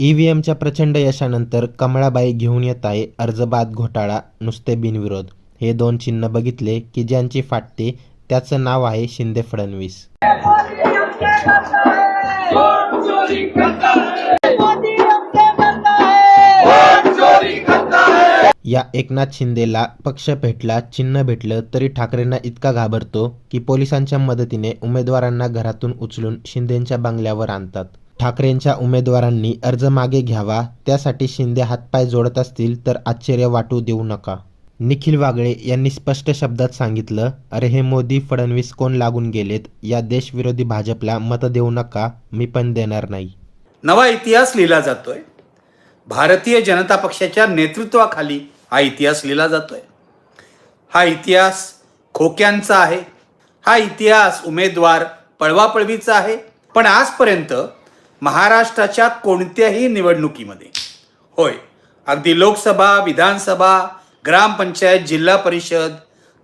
ईव्हीएमच्या प्रचंड यशानंतर कमळाबाई घेऊन येत आहे अर्जबाद घोटाळा नुसते बिनविरोध. हे दोन चिन्ह बघितले की ज्यांची फाटते त्याचं नाव आहे शिंदे फडणवीस. या एकनाथ शिंदेला पक्ष भेटला चिन्ह भेटलं तरी ठाकरेंना इतका घाबरतो की पोलिसांच्या मदतीने उमेदवारांना घरातून उचलून शिंदेंच्या बंगल्यावर आणतात. ठाकरेंच्या उमेदवारांनी अर्ज मागे घ्यावा त्यासाठी शिंदे हातपाय जोडत असतील तर आश्चर्य वाटू देऊ नका. निखिल वागळे यांनी स्पष्ट शब्दात सांगितलं अरे हे मोदी फडणवीस कोण लागून गेलेत? या देशविरोधी भाजपला मत देऊ नका मी पण देणार नाही. नवा इतिहास लिहिला जातोय. भारतीय जनता पक्षाच्या नेतृत्वाखाली हा इतिहास लिहिला जातोय. हा इतिहास खोक्यांचा आहे. हा इतिहास उमेदवार पळवापळवीचा आहे. पण आजपर्यंत महाराष्ट्राच्या कोणत्याही निवडणुकीमध्ये. होय अगदी लोकसभा विधानसभा ग्रामपंचायत जिल्हा परिषद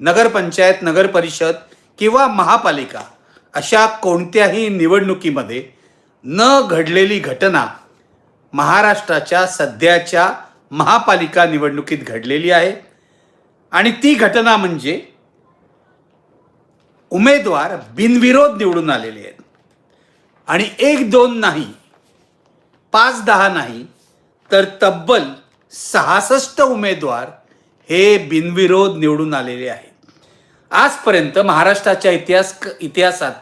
नगरपंचायत नगर परिषद किंवा महापालिका अशा कोणत्याही निवडणुकीमध्ये न घडलेली घटना महाराष्ट्राच्या सध्याच्या महापालिका निवडणुकीत घडलेली आहे. आणि ती घटना म्हणजे उमेदवार बिनविरोध निवडून आलेले आहेत. आणि एक दोन नाही पाच दहा नाही तर तब्बल सहासष्ट उमेदवार हे बिनविरोध निवडून आलेले आहेत. आजपर्यंत महाराष्ट्राच्या इतिहास इतिहासात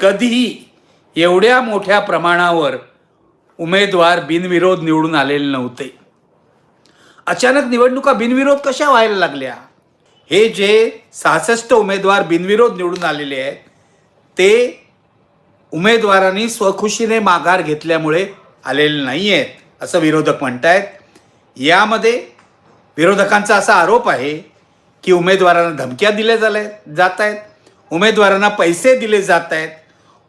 कधीही एवढ्या मोठ्या प्रमाणावर उमेदवार बिनविरोध निवडून आलेले नव्हते. अचानक निवडणुका बिनविरोध कशा व्हायला लागल्या? हे जे सहासष्ट उमेदवार बिनविरोध निवडून आलेले आहेत ते उमेदवारांनी स्वखुशीने माघार घेतल्यामुळे आलेले नाही आहेत असं विरोधक म्हणतायत. यामध्ये विरोधकांचा असा आरोप आहे की उमेदवारांना धमक्या दिल्या झाल्या जात आहेत उमेदवारांना पैसे दिले जात आहेत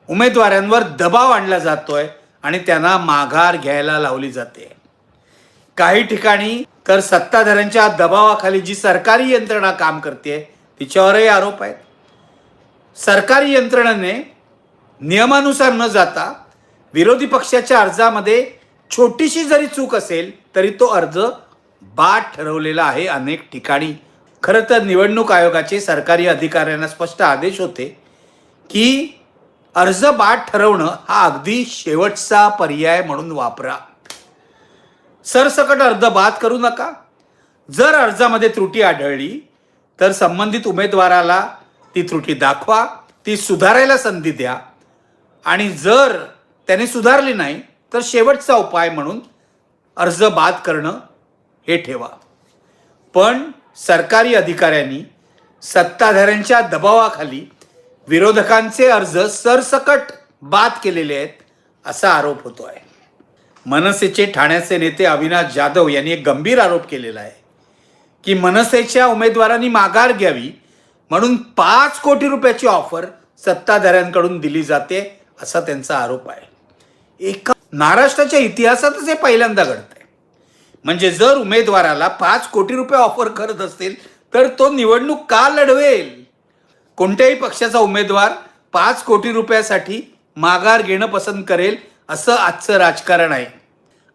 उमेदवारांवर दबाव आणला जातो आहे आणि त्यांना माघार घ्यायला लावली जाते. काही ठिकाणी तर सत्ताधाऱ्यांच्या दबावाखाली जी सरकारी यंत्रणा काम करते तिच्यावरही आरोप आहेत. सरकारी यंत्रणेने नियमानुसार न जाता विरोधी पक्षाच्या अर्जामध्ये छोटीशी जरी चूक असेल तरी तो अर्ज बाद ठरवलेला आहे अनेक ठिकाणी. खरं तर निवडणूक आयोगाचे सरकारी अधिकाऱ्यांना स्पष्ट आदेश होते की अर्ज बाद ठरवणं हा अगदी शेवटचा पर्याय म्हणून वापरा. सरसकट अर्ज बाद करू नका. जर अर्जामध्ये त्रुटी आढळली तर संबंधित उमेदवाराला ती त्रुटी दाखवा ती सुधारायला संधी द्या. आणि जर त्याने सुधारली नाही तर शेवटचा उपाय म्हणून अर्ज बाद करणं हे ठेवा. पण सरकारी अधिकाऱ्यांनी सत्ताधाऱ्यांच्या दबावाखाली विरोधकांचे अर्ज सरसकट बाद केलेले आहेत असा आरोप होतो आहे मनसेचे ठाण्याचे नेते अविनाश जाधव यांनी एक गंभीर आरोप केलेला आहे की मनसेच्या उमेदवारांनी माघार घ्यावी म्हणून पाच कोटी रुपयाची ऑफर सत्ताधाऱ्यांकडून दिली जाते असा त्यांचा आरोप आहे. एका महाराष्ट्राच्या इतिहासातच हे पहिल्यांदा घडतंय. म्हणजे जर उमेदवाराला पाच कोटी रुपये ऑफर करत असतील तर तो निवडणूक का लढवेल? कोणत्याही पक्षाचा उमेदवार पाच कोटी रुपयासाठी माघार घेणं पसंत करेल असं आजचं राजकारण आहे.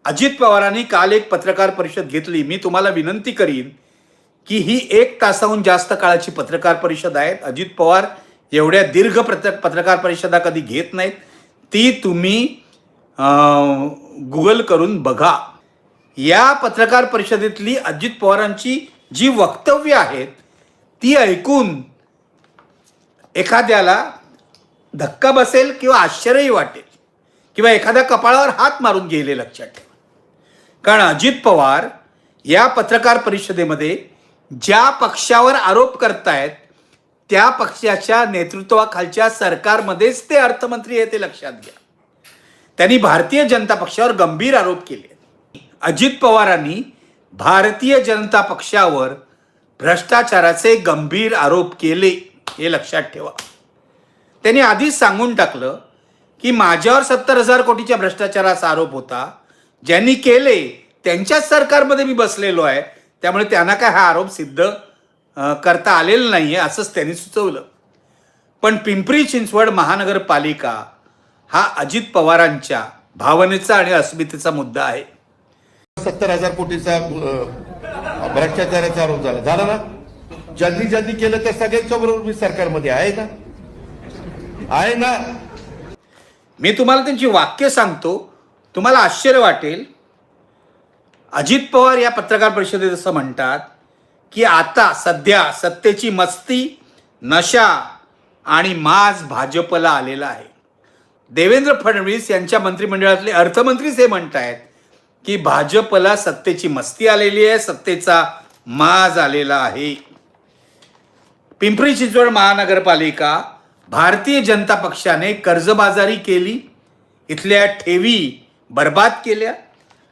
अजित पवारांनी काल एक पत्रकार परिषद घेतली. मी तुम्हाला विनंती करीन की ही एक तासाहून जास्त काळाची पत्रकार परिषद आहे अजित पवार एवढ्या दीर्घ पत्र पत्रकार परिषदा कधी घेत नाहीत. ती तुम्ही गुगल करून बघा. या पत्रकार परिषदेतली अजित पवारांची जी वक्तव्य आहेत ती ऐकून एखाद्याला धक्का बसेल किंवा आश्चर्यही वाटेल किंवा एखाद्या कपाळावर हात मारून गेले लक्षात ठेवा. कारण अजित पवार या पत्रकार परिषदेमध्ये ज्या पक्षावर आरोप करतायत त्या पक्षाच्या नेतृत्वाखालच्या सरकारमध्येच ते अर्थमंत्री आहे ते लक्षात घ्या. त्यांनी भारतीय जनता पक्षावर गंभीर आरोप केले. अजित पवारांनी भारतीय जनता पक्षावर भ्रष्टाचाराचे गंभीर आरोप केले हे लक्षात ठेवा. त्यांनी आधीच सांगून टाकलं की माझ्यावर सत्तर हजार कोटीच्या भ्रष्टाचाराचा आरोप होता. ज्यांनी केले त्यांच्याच सरकारमध्ये मी बसलेलो आहे. त्यामुळे त्यांना काय हा आरोप सिद्ध करता आलेला नाही आहे असंच त्यांनी सुचवलं. पण पिंपरी चिंचवड महानगरपालिका हा अजित पवारांच्या भावनेचा आणि अस्मितेचा मुद्दा आहे. सत्तर हजार कोटीचा भ्रष्टाचाराचा आरोप झाला. झाला ना? जल्दी जल्दी केलं तर सगळ्यांच्या बरोबर मी सरकारमध्ये आहे ना? आहे ना? मी तुम्हाला त्यांची वाक्य सांगतो. तुम्हाला आश्चर्य वाटेल. अजित पवार या पत्रकार परिषदेत असं म्हणतात की आता सध्या सत्तेची मस्ती नशा आणि माज भाजपला आलेला आहे. देवेंद्र फडणवीस यांच्या मंत्रिमंडळातले अर्थमंत्रीच हे म्हणत आहेत की भाजपला सत्तेची मस्ती आलेली आहे सत्तेचा माज आलेला आहे. पिंपरी चिंचवड महानगरपालिका भारतीय जनता पक्षाने कर्जबाजारी केली इथल्या ठेवी बर्बाद केल्या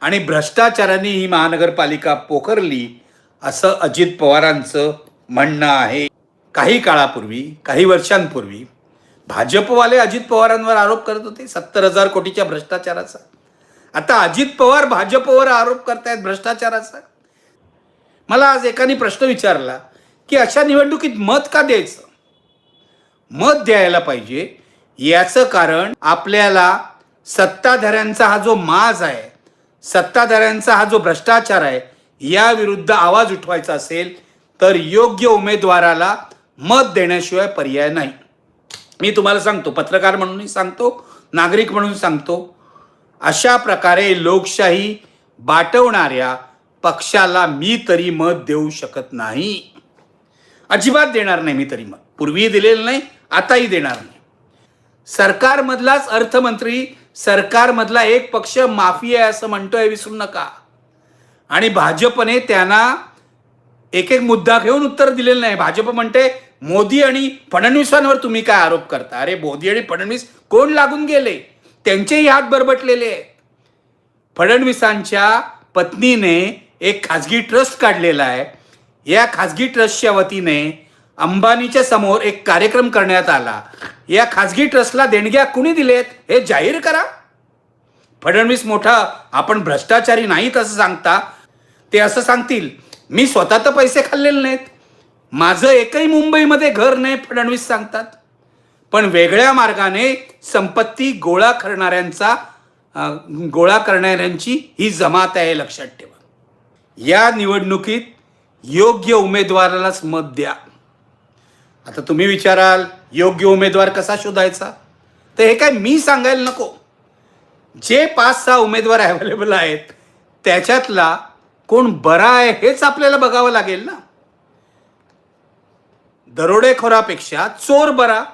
आणि भ्रष्टाचाराने ही महानगरपालिका पोखरली असं अजित पवारांचं म्हणणं आहे. काही काळापूर्वी काही वर्षांपूर्वी भाजपवाले अजित पवारांवर आरोप करत होते सत्तर हजार कोटीच्या भ्रष्टाचाराचा. आता अजित पवार भाजपवर आरोप करतायत भ्रष्टाचाराचा. मला आज एकाने प्रश्न विचारला की अशा निवडणुकीत मत का द्यायचं? मत द्यायला पाहिजे. याचं कारण आपल्याला सत्ताधाऱ्यांचा हा जो माज आहे सत्ताधाऱ्यांचा हा जो भ्रष्टाचार आहे याविरुद्ध आवाज उठवायचा असेल तर योग्य उमेदवाराला मत देण्याशिवाय पर्याय नाही. मी तुम्हाला सांगतो पत्रकार म्हणूनही सांगतो नागरिक म्हणून सांगतो अशा प्रकारे लोकशाही बाटवणाऱ्या पक्षाला मी तरी मत देऊ शकत नाही. अजिबात देणार नाही मी तरी मत. पूर्वीही दिलेलं नाही आताही देणार नाही. सरकारमधलाच अर्थमंत्री सरकारमधला एक पक्ष माफी आहे असं म्हणतोय विसरू नका. आणि भाजपने त्यांना एक एक मुद्दा घेऊन उत्तर दिलेलं नाही. भाजप म्हणते मोदी आणि फडणवीसांवर तुम्ही काय आरोप करता? अरे मोदी आणि फडणवीस कोण लागून गेले? त्यांचेही हात बरबटलेले आहेत. फडणवीसांच्या पत्नीने एक खाजगी ट्रस्ट काढलेला आहे. या खाजगी ट्रस्टच्या वतीने अंबानीच्या समोर एक कार्यक्रम करण्यात आला. या खाजगी ट्रस्टला देणग्या कुणी दिलेत हे जाहीर करा. फडणवीस मोठा आपण भ्रष्टाचारी नाहीत असं सांगता. ते असं सांगतील मी स्वतः तर पैसे खाल्लेले नाहीत. माझं एकही मुंबईमध्ये घर नाही फडणवीस सांगतात. पण वेगळ्या मार्गाने संपत्ती गोळा करणाऱ्यांचा गोळा करणाऱ्यांची ही जमात आहे लक्षात ठेवा. या निवडणुकीत योग्य उमेदवारालाच मत द्या. आता तुम्ही विचाराल योग्य उमेदवार कसा शोधायचा? तर हे काय मी सांगायला नको. जे पाच सहा उमेदवार अवेलेबल आहेत त्याच्यातला कोण बरा आहे हेच आपल्याला बघावं लागेल ना? दरोडेखोरापेक्षा चोर बरा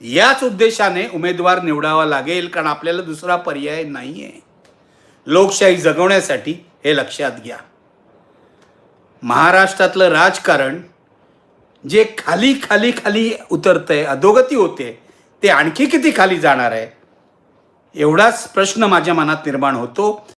याच उद्देशाने उमेदवार निवडावा लागेल कारण आपल्याला दुसरा पर्याय नाही आहे लोकशाही जगवण्यासाठी हे लक्षात घ्या. महाराष्ट्रातलं राजकारण जे खाली खाली खाली उतरतंय अधोगती होते ते आणखी किती खाली जाणार आहे? एवढाच प्रश्न माझ्या मनात निर्माण होतो.